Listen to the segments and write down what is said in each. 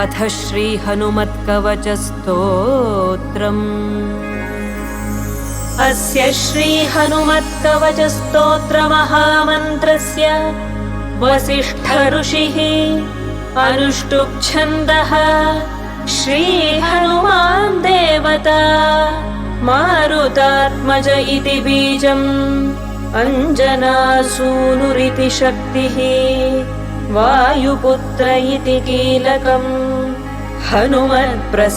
अथ श्रीहनुमत्कवचस्तोत्रम्। अस्य श्रीहनुमत्कवचस्तोत्रमहामन्त्रस्य वसिष्ठऋषिः अनुष्टुप् छन्दः श्रीहनुमान् देवता मारुतात्मज इति बीजम् अञ्जनासूनुरिति शक्तिः वायुपुत्र इति कीलकम्। हनुमत्प्रसादसिद्ध्यर्थे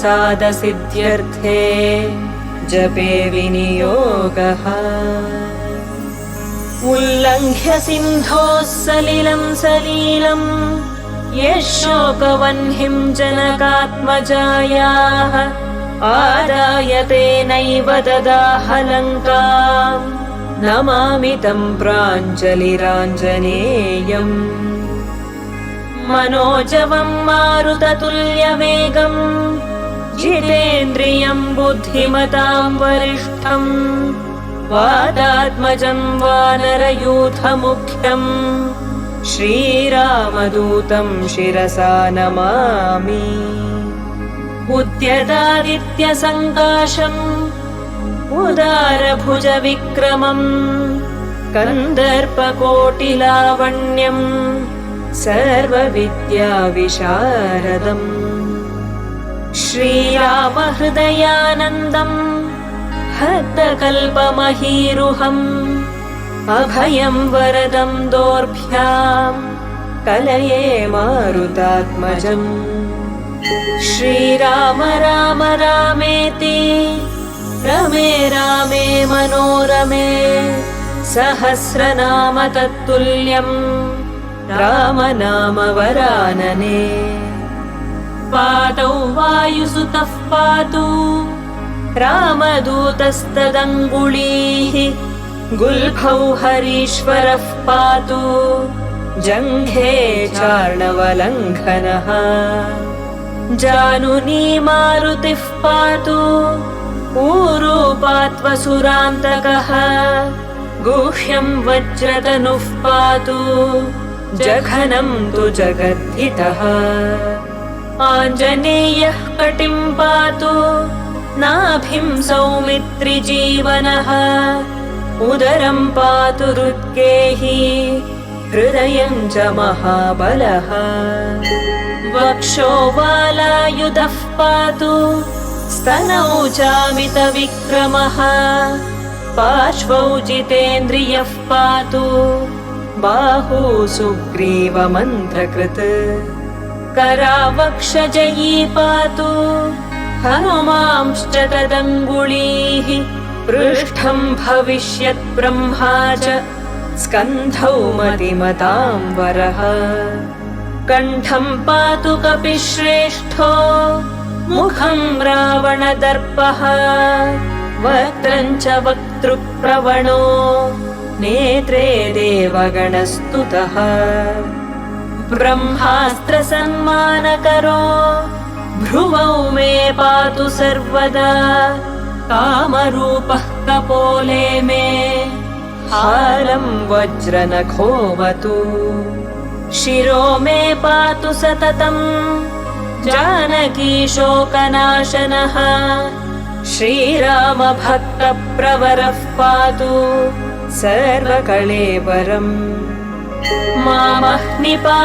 जपे विनियोगः। उल्लङ्घ्य सिन्धोः सलिलम् सलीलम् यः शोकवह्निम् जनकात्मजायाः। आदाय तेनैव ददाह नमामि तम् प्राञ्जलिराञ्जनेयम् मनोजवम् मारुततुल्यवेगम् जितेन्द्रियम् बुद्धिमताम् वरिष्ठम् वादात्मजम् वानरयूथमुख्यम् श्रीरामदूतम् शिरसा नमामि। उद्यदादित्यसङ्काशम् उदारभुजविक्रमम् कन्दर्पकोटिलावण्यम् सर्वविद्याविशारदम्। श्रीरामहृदयानन्दम् हस्तकल्पमहीरुहम् अभयम् वरदम् दोर्भ्याम् कलये मारुतात्मजम्। श्रीराम राम रामेति रमे रामे मनोरमे सहस्रनाम तत्तुल्यम् राम नाम वरानने पादौ वायुसुतः पातु रामदूतस्तदङ्गुलीः गुल्फौ हरीश्वरः पातु जङ्घे चार्णवलङ्घनः। जानुनी मारुतिः पातु ऊरूपात्वसुरान्तकः गुह्यम् वज्रतनुः पातु जघनम् तु जगद्धितः। आञ्जनेयः कटिम् पातु नाभिम् सौमित्रिजीवनः उदरम् पातु रुद्गेहि हृदयम् च महाबलः। वक्षो वालायुधः पातु स्तनौ चामितविक्रमः। पार्श्वौ जितेन्द्रियः पातु बाहू सुग्रीवमन्त्रकृत् करावक्षजयी पातु हनुमांश्च तदङ्गुलीः पृष्ठम् भविष्यत् ब्रह्मा च स्कन्धौ मतिमताम् वरः। कण्ठम् पातु कपिश्रेष्ठो मुखम् रावणदर्पः। वक्त्रम् च वक्तृप्रवणो नेत्रे देवगणस्तुतः। ब्रह्मास्त्रसन्मानकरो भ्रुवौ मे पातु सर्वदा। कामरूपः कपोले मे हारम् वज्रनखोवतु शिरो मे पातु सततम् जानकी शोकनाशनः श्रीरामभक्तप्रवरः पातु सर्वकळेवरम् मामह्निपातु